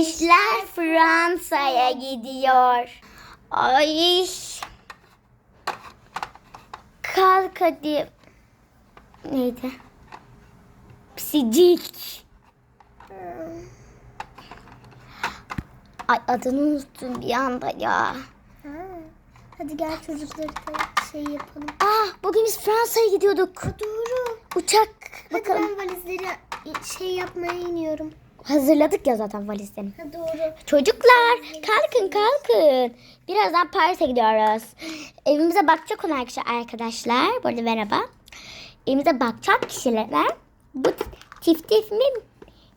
İşler Fransa'ya gidiyor. Ay. Kalk hadi. Neydi? Psicik. Ay adını unuttum bir anda ya. Ha. Hadi gel çocukları da şey yapalım. Ah bugün biz Fransa'ya gidiyorduk. Doğru. Uçak. Hadi Bakalım. ben valizleri şey yapmaya iniyorum. Hazırladık ya zaten valizlerini. Ha doğru. Çocuklar kalkın kalkın. Birazdan Paris'e gidiyoruz. Evimize bakacak olan arkadaşlar. arkadaşlar. Bu arada merhaba. Evimize bakacak kişiler. Bu tif tif mi?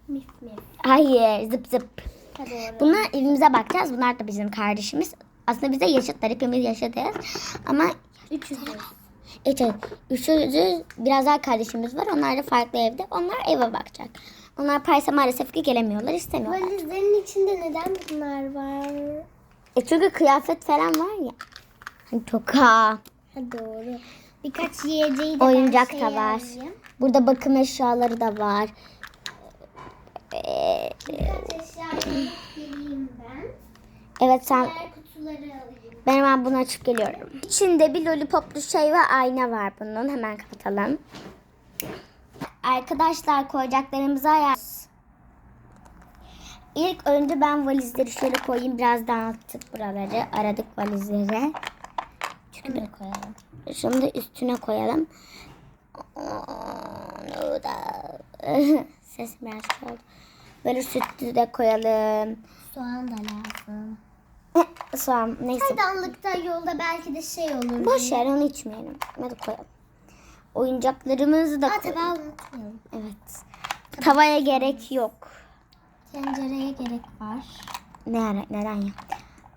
Mif mif. Hayır zıp zıp. Ha doğru. Bunlar evimize bakacağız. Bunlar da bizim kardeşimiz. Aslında bize yaşıtlar. Hepimiz yaşadız. Ama 300 evet, evet. Üçüncü biraz daha kardeşimiz var. Onlar da farklı evde. Onlar eve bakacak. Onlar Paris'e maalesef ki gelemiyorlar. istemiyorlar. Valizlerin içinde neden bunlar var? E çünkü kıyafet falan var ya. Hani toka. Ha doğru. Birkaç yiyeceği de Oyuncak ben da şey var. alayım. Burada bakım eşyaları da var. Ee, Birkaç eşya alıp geleyim ben. evet sen Diğer kutuları alayım. ben hemen bunu açıp geliyorum. İçinde bir lollipoplu şey ve ayna var bunun. Hemen kapatalım. Arkadaşlar koyacaklarımızı ayar. İlk önce ben valizleri şöyle koyayım. Biraz dağıttık buraları. Aradık valizleri. Şunu koyalım. Şunu da üstüne koyalım. Da ses biraz oldu. Böyle sütlü de koyalım. Soğan da lazım. Soğan neyse. Çaydanlıkta yolda belki de şey olur. Boş ver onu içmeyelim. Hadi koyalım. Oyuncaklarımızı da Aa tabağı unutmayalım. Evet. Tavaya gerek yok. Tencereye gerek var. Ne neden ya?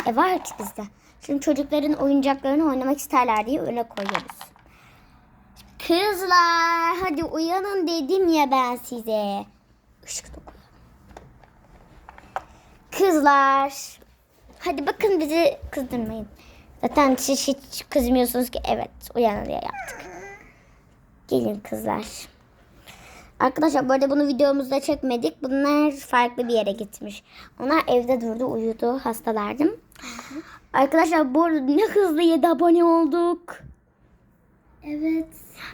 E var ki bizde. Şimdi çocukların oyuncaklarını oynamak isterler diye öne koyuyoruz. Kızlar hadi uyanın dedim ya ben size. Işık koyalım. Kızlar. Hadi bakın bizi kızdırmayın. Zaten siz hiç kızmıyorsunuz ki evet uyanın diye yaptık. Gelin kızlar. Arkadaşlar bu arada bunu videomuzda çekmedik. Bunlar farklı bir yere gitmiş. Onlar evde durdu, uyudu. Hastalardım. Arkadaşlar bu arada ne hızlı 7 abone olduk. Evet.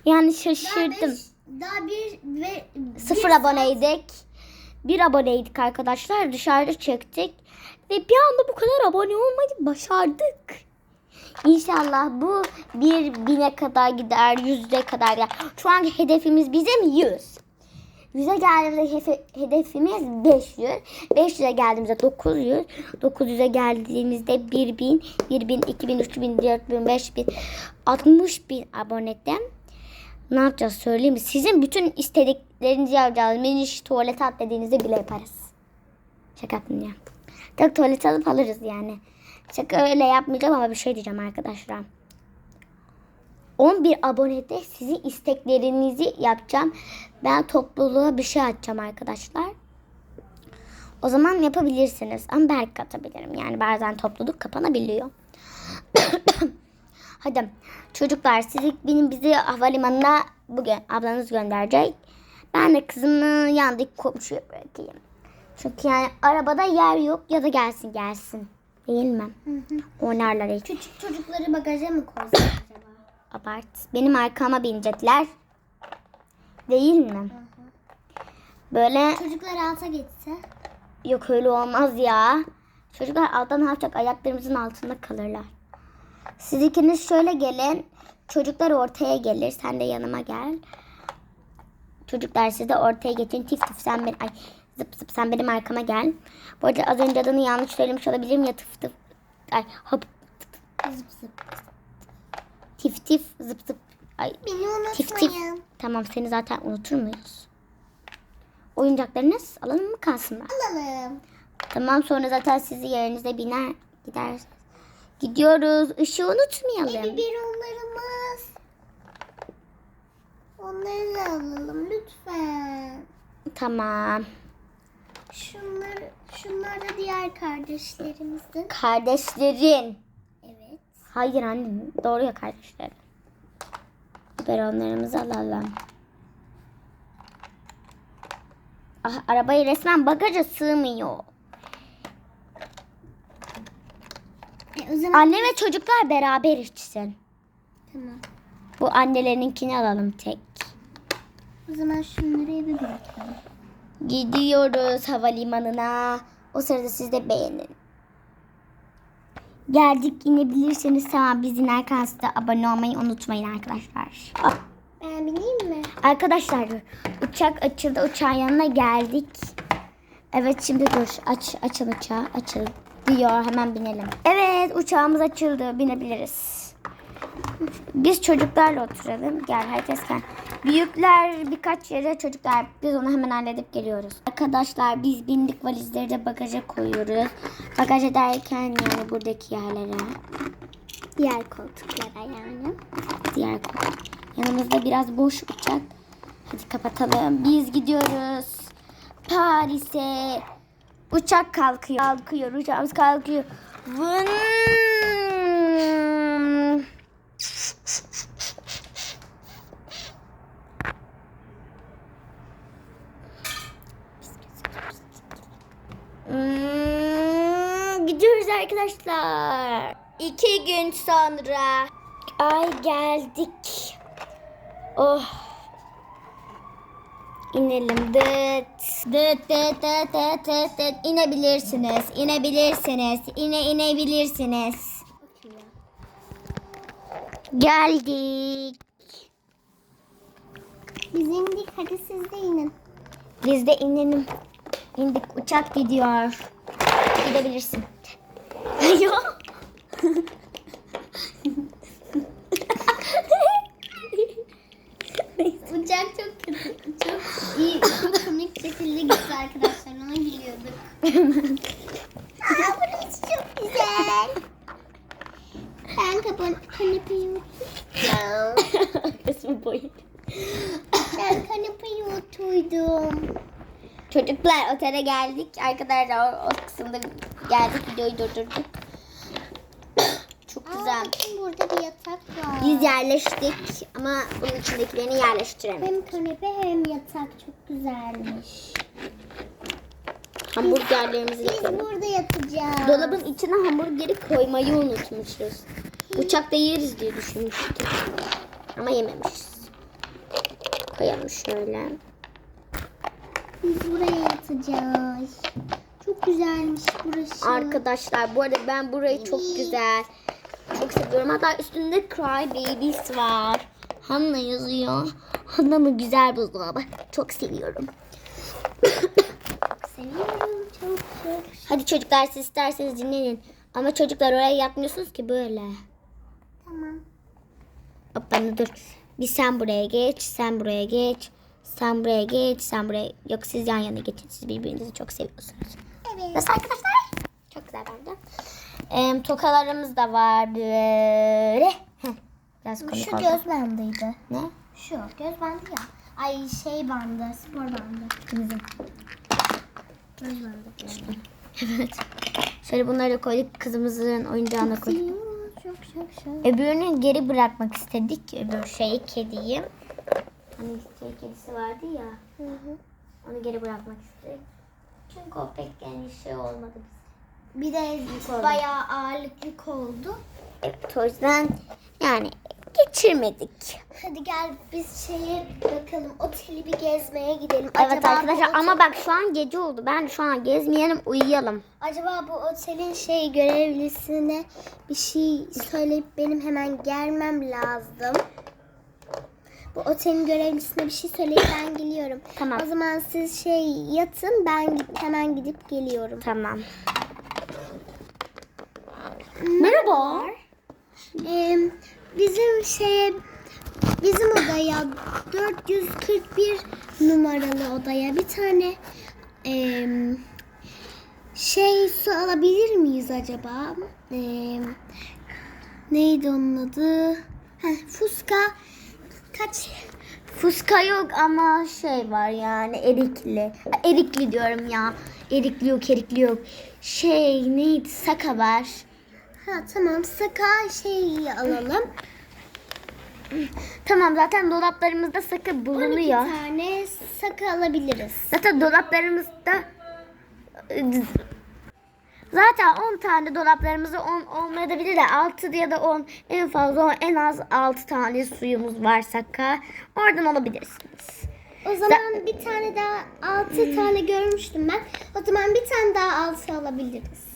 Yani Daha, şaşırdım. beş, daha bir ve Sıfır bir aboneydik. Bir aboneydik arkadaşlar. Dışarıda çektik. Ve bir anda bu kadar abone olmayı başardık. İnşallah bu bir bine kadar gider, yüze kadar gider. Şu an hedefimiz bizim 100. 100'e geldiğimizde hedefimiz 500. 500'e geldiğimizde 900. 900'e geldiğimizde 1000, 1000, 2000, 3000, 4000, 5000, 60 bin abonede. Ne yapacağız söyleyeyim mi? Sizin bütün istediklerinizi yapacağız. Miniş tuvalete at dediğinizde bile yaparız. Şaka yaptım ya. Tek tuvalete alıp alırız yani. Şaka öyle yapmayacağım ama bir şey diyeceğim arkadaşlar. 11 abonede sizin isteklerinizi yapacağım. Ben topluluğa bir şey açacağım arkadaşlar. O zaman yapabilirsiniz. Ama belki katabilirim. Yani bazen topluluk kapanabiliyor. Hadi çocuklar sizi benim bizi havalimanına bugün ablanız gönderecek. Ben de kızımı yandaki komşuya bırakayım. Çünkü yani arabada yer yok ya da gelsin gelsin. Değil mi? Oynarlar hiç. Küçük çocukları bagaja mı koysak acaba? Abart. Benim arkama binecekler. Değil mi? Böyle Çocuklar alta geçse. yok öyle olmaz ya. Çocuklar alttan ne yapacak? Ayaklarımızın altında kalırlar. Siz ikiniz şöyle gelin. Çocuklar ortaya gelir. Sen de yanıma gel. Çocuklar siz de ortaya geçin. Tif tif sen benim... Ay zıp zıp sen benim arkama gel. Bu arada az önce adını yanlış söylemiş olabilirim ya tıf tıf. Ay hop Zıp zıp. tif tif zıp zıp. Ay Beni Tif tif. unutmayın. Tamam seni zaten unutur muyuz? Oyuncaklarınız alalım mı kalsınlar? Alalım. Tamam sonra zaten sizi yerinize biner gider. Gidiyoruz. Işığı unutmayalım. Biberonlarımız. Onları da alalım lütfen. Tamam. Şunlar, şunlar da diğer kardeşlerimizin. Kardeşlerin. Evet. Hayır anne doğru ya kardeşler. Biberonlarımızı alalım. Ah, arabayı resmen bagaja sığmıyor. E, o zaman Anne ve çocuklar beraber içsin. Tamam. Bu annelerinkini alalım tek. O zaman şunları eve bırakalım. Gidiyoruz havalimanına. O sırada siz de beğenin. Geldik inebilirsiniz. Tamam biz inerken siz de abone olmayı unutmayın arkadaşlar. Ah, Ben bineyim mi? Arkadaşlar uçak açıldı. Uçağın yanına geldik. Evet şimdi dur. Aç, açın uçağı. Açıl diyor. Hemen binelim. Evet uçağımız açıldı. Binebiliriz. Biz çocuklarla oturalım. Gel herkes gel. Büyükler birkaç yere çocuklar biz onu hemen halledip geliyoruz. Arkadaşlar biz bindik valizleri de bagaja koyuyoruz. Bagaja derken yani buradaki yerlere. Diğer koltuklara yani. Diğer koltuk. Yanımızda biraz boş uçak. Hadi kapatalım. Biz gidiyoruz. Paris'e. Uçak kalkıyor. Kalkıyor. Uçağımız kalkıyor. Vın. Hmm, Gidiyoruz arkadaşlar. İki gün sonra. Ay geldik. Oh. İnelim. Dıt. Dıt dıt dıt dıt dıt dıt. İnebilirsiniz. İnebilirsiniz. İne inebilirsiniz. Geldik. Biz indik. Hadi siz de inin. Biz de inelim. İndik. Uçak gidiyor. Gidebilirsin. Yok. Uçak çok kötü. Çok iyi, çok komik şekilde gitti arkadaşlar. Ona gülüyorduk. Aa, burası çok güzel. Ben kapan kanepeyi oturacağım. Kısmı boyu. Ben kanepeyi oturdum. Çocuklar otele geldik. Arkadaşlar o, o kısımda geldik. Videoyu durdurduk. Çok Aa, güzel. bakın burada bir yatak var. Biz yerleştik ama bunun içindekilerini yerleştiremedik. Hem kanepe hem yatak çok güzelmiş. Hamburgerlerimizi Biz yapalım. burada yatacağız. Dolabın içine hamburgeri koymayı unutmuşuz. Uçakta yeriz diye düşünmüştük. Ama yememişiz. Koyalım şöyle. Biz buraya yatacağız. Çok güzelmiş burası. Arkadaşlar bu arada ben burayı çok güzel. Çok seviyorum. Hatta üstünde Cry Babies var. Hanna yazıyor. Hanna'nın güzel buzdolabı. Çok seviyorum. Seviyorum çok çok. Hadi çocuklar siz isterseniz dinlenin. Ama çocuklar oraya yatmıyorsunuz ki böyle. Tamam. Hop bana dur. Bir sen buraya geç, sen buraya geç. Sen buraya geç, sen buraya... Yok siz yan yana geçin. Siz birbirinizi çok seviyorsunuz. Evet. Nasıl arkadaşlar? Çok güzel bence. Ee, tokalarımız da var böyle. Heh, Biraz komik Şu oldu. göz bandıydı. Ne? Şu göz bandı ya. Ay şey bandı, spor bandı. Bizim. Göz bandı. Evet. Şöyle bunları koyduk. Kızımızın oyuncağına koyduk. Çok çok çok. Öbürünü geri bırakmak istedik. Öbür şeyi, kediyi. Hani şey kedisi vardı ya. Hı hı. Onu geri bırakmak istedik. Çünkü o pek yani şey olmadı bize. Bir de oldu. bayağı ağırlık yük oldu. Evet o yüzden yani geçirmedik. Hadi gel biz şeye bakalım. Oteli bir gezmeye gidelim. Evet Acaba bu arkadaşlar otel- ama bak şu an gece oldu. Ben şu an gezmeyelim uyuyalım. Acaba bu otelin şey görevlisine bir şey söyleyip benim hemen gelmem lazım. Bu otelin görevlisine bir şey söyleyip ben geliyorum. Tamam. O zaman siz şey yatın ben git- hemen gidip geliyorum. Tamam. Merhaba. Ee, bizim şeye bizim odaya 441 numaralı odaya bir tane em, şey su alabilir miyiz acaba? Em, neydi onun adı? Heh, fuska kaç? Fuska yok ama şey var yani erikli. Erikli diyorum ya. Erikli yok erikli yok. Şey neydi saka var. Ha tamam saka şey alalım. Tamam zaten dolaplarımızda saka 12 bulunuyor. tane saka alabiliriz. Zaten dolaplarımızda Zaten 10 tane dolaplarımızda 10 olmayabilir de 6 ya da 10 en fazla 10, en az 6 tane suyumuz varsa ka oradan alabilirsiniz. O zaman bir tane daha altı tane görmüştüm ben. O zaman bir tane daha altı alabiliriz.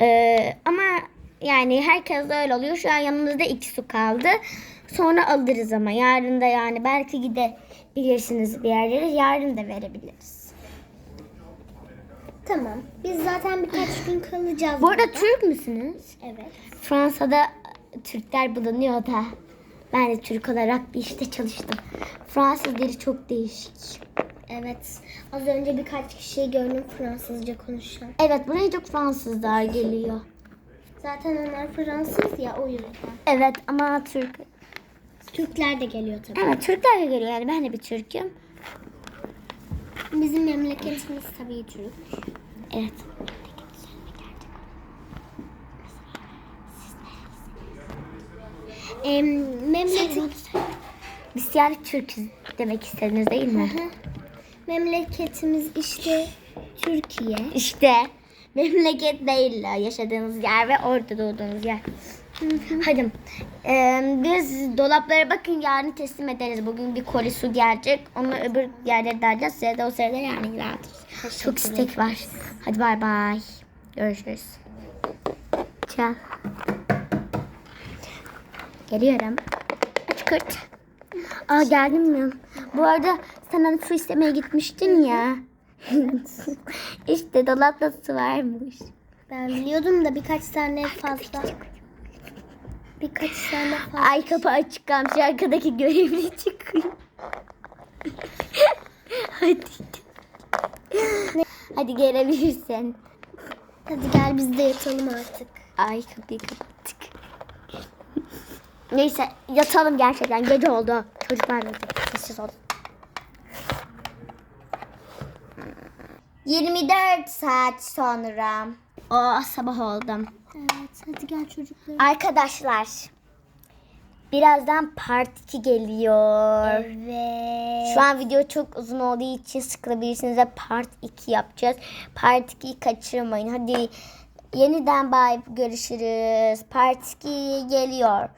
Ee, ama yani herkes de öyle oluyor. Şu an yanımızda 2 su kaldı. Sonra alırız ama yarın da yani belki gidebilirsiniz bir yerlere. Yarın da verebiliriz. Tamam. Biz zaten birkaç gün kalacağız. Bu arada. Türk müsünüz? Evet. Fransa'da Türkler bulunuyor da. Ben de Türk olarak bir işte çalıştım. Fransız dili çok değişik. Evet. Az önce birkaç kişiyi gördüm Fransızca konuşan. Evet buraya çok Fransızlar geliyor. Zaten onlar Fransız ya o yüzden. Evet ama Türk. Türkler de geliyor tabii. Evet Türkler de geliyor yani ben de bir Türk'üm. Bizim memleketimiz tabii Türk. Evet. Ee, memleket... Biz yani Türk'üz demek istediniz değil mi? Hı hı. Memleketimiz işte Türkiye. İşte memleket değil yaşadığınız yer ve orada doğduğunuz yer. Hadi. Ee, biz dolaplara bakın yarın teslim ederiz. Bugün bir koli su gelecek. Onu öbür yerlere dağıtacağız. Size de o sırada yarın dağıtırız. Çok istek var. Hadi bay bay. Görüşürüz. Çal. Geliyorum. Aç kurt. Aa geldin mi? Bu arada sen hani su istemeye gitmiştin ya. işte dolapta su varmış. Ben biliyordum da birkaç tane fazla. Birkaç tane fazla. Ay kapı açık kalmış. Arkadaki görevli çıkıyor. Hadi. Hadi gelebilirsin. Hadi gel biz de yatalım artık. Ay kapıyı kapattık. Neyse yatalım gerçekten. Gece oldu. Çocuklar da sessiz olun. 24 saat sonra. Oh sabah oldum. Evet hadi gel çocuklar. Arkadaşlar birazdan part 2 geliyor. Evet. Şu an video çok uzun olduğu için sıkılabilirsiniz ve part 2 yapacağız. Part 2'yi kaçırmayın. Hadi yeniden bye görüşürüz. Part 2 geliyor.